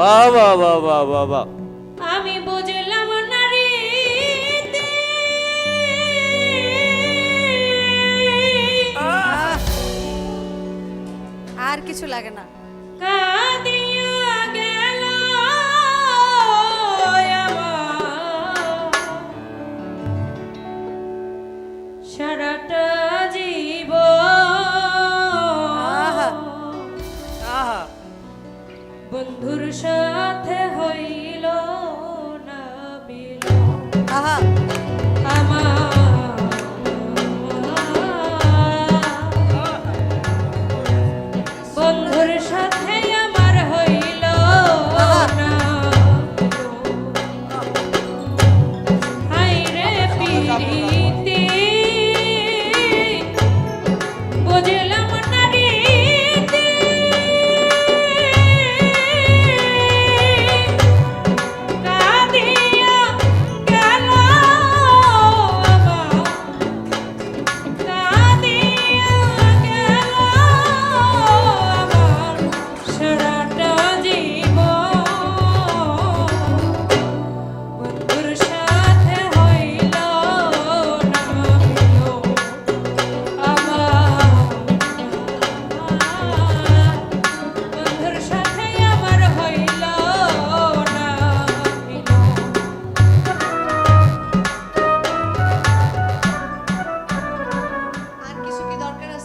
বাহ বাবা বাহ বাহ বাহ বাহ আমি বুঝলাম না রে আর কিছু লাগে না।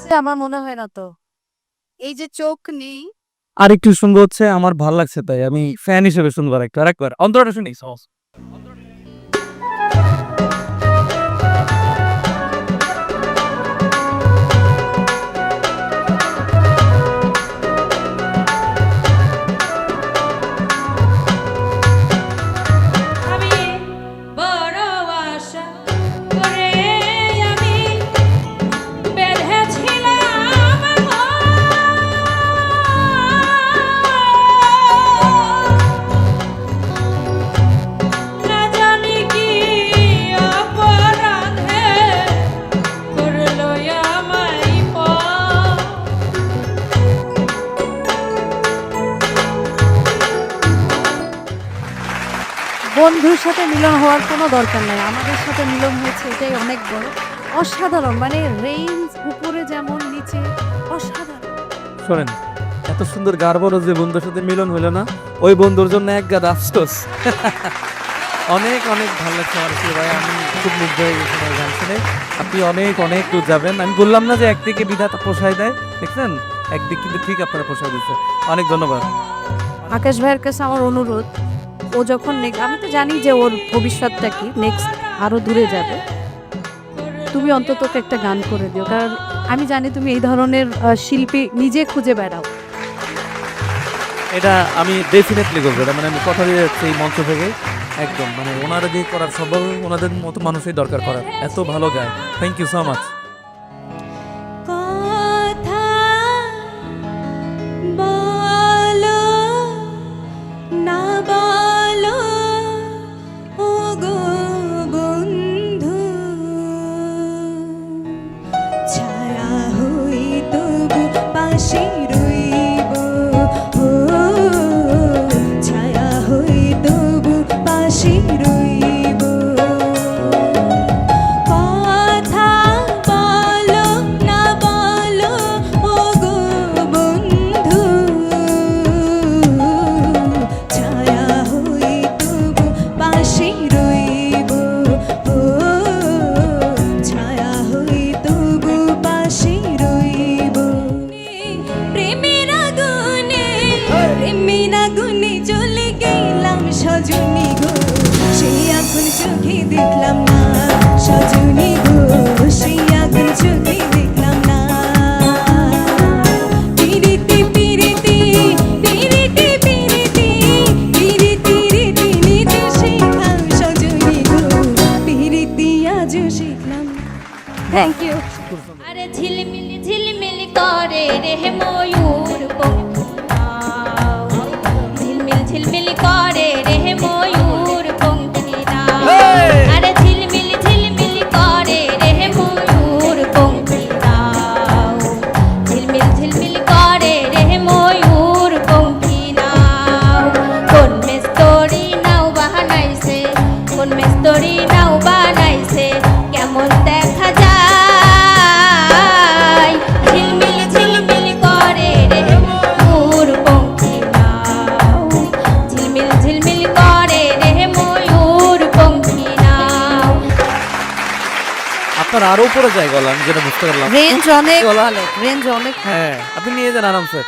আছে আমার মনে হয় না তো। এই যে চোখ নেই। আর একটু শুনব হচ্ছে, আমার ভালো লাগছে তাই। আমি ফ্যান হিসেবে শুনব আর আরেকবার। অন্তরটা শুনি বন্ধুর সাথে মিলন হওয়ার কোনো দরকার নাই। আমাদের সাথে মিলন হয়েছে এটাই অনেক বড়। অসাধারণ মানে রেঞ্জ উপরে যেমন নিচে অসাধারণ। শোনেন এত সুন্দর গার যে বন্ধুর সাথে মিলন হলো না ওই বন্ধুর জন্য এক গাদ আফসোস। অনেক অনেক ভালো লাগছে আমার ভাই আমি খুব মুগ্ধ হয়ে গেছি ভাই গান শুনে। আপনি অনেক অনেক দূর যাবেন। আমি বললাম না যে একদিকে বিধাতা পোষায় দেয় দেখছেন? একদিক কিন্তু ঠিক আপনারা পোষায় দিচ্ছে অনেক ধন্যবাদ। আকাশ ভাইয়ের কাছে আমার অনুরোধ ও যখন আমি তো জানি যে ওর ভবিষ্যৎটা কি নেক্সট আরও দূরে যাবে। তুমি অন্তত একটা গান করে দিও, কারণ আমি জানি তুমি এই ধরনের শিল্পী নিজে খুঁজে বেড়াও। এটা আমি ডেফিনেটলি করব এটা মানে আমি কথা দিয়ে যাচ্ছি এই মঞ্চ থেকে। একদম মানে ওনারা দিয়ে করার সবল ওনাদের মতো মানুষই দরকার করার। এত ভালো গায়। Thank you so much the shade. Thank you আরে ঝিলমিলি ঝিলমিলি করে রে ময়ূর ঝিলমিল ঝিলমিল করে উপরে যায় গলা আমি যেটা বুঝতে পারলাম। রেঞ্জ অনেক রেঞ্জ অনেক। হ্যাঁ আপনি নিয়ে যান আরামসে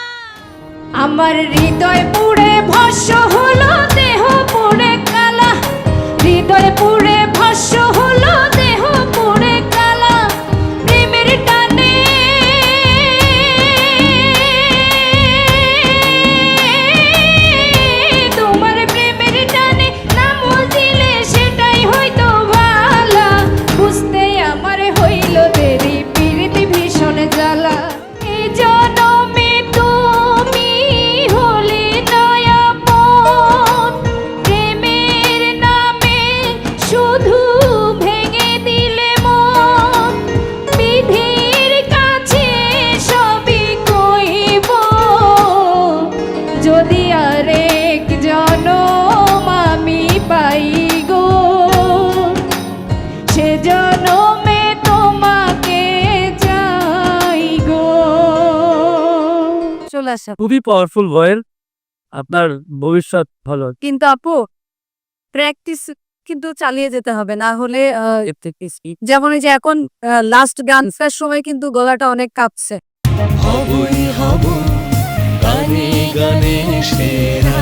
আমার হৃদয় পুড়ে ভস্য হলো দেহ পুড়ে কালা। হৃদয় পুড়ে ভস্য হলো দেহ চলে আসা খুবই পাওয়ারফুল ভয়েল আপনার ভবিষ্যৎ ভালো। কিন্তু আপু প্র্যাকটিস কিন্তু চালিয়ে যেতে হবে না হলে যেমন এই যে এখন লাস্ট গান ফেরার সময় কিন্তু গলাটা অনেক কাঁপছে। হবই হব গানে গানে সেরা।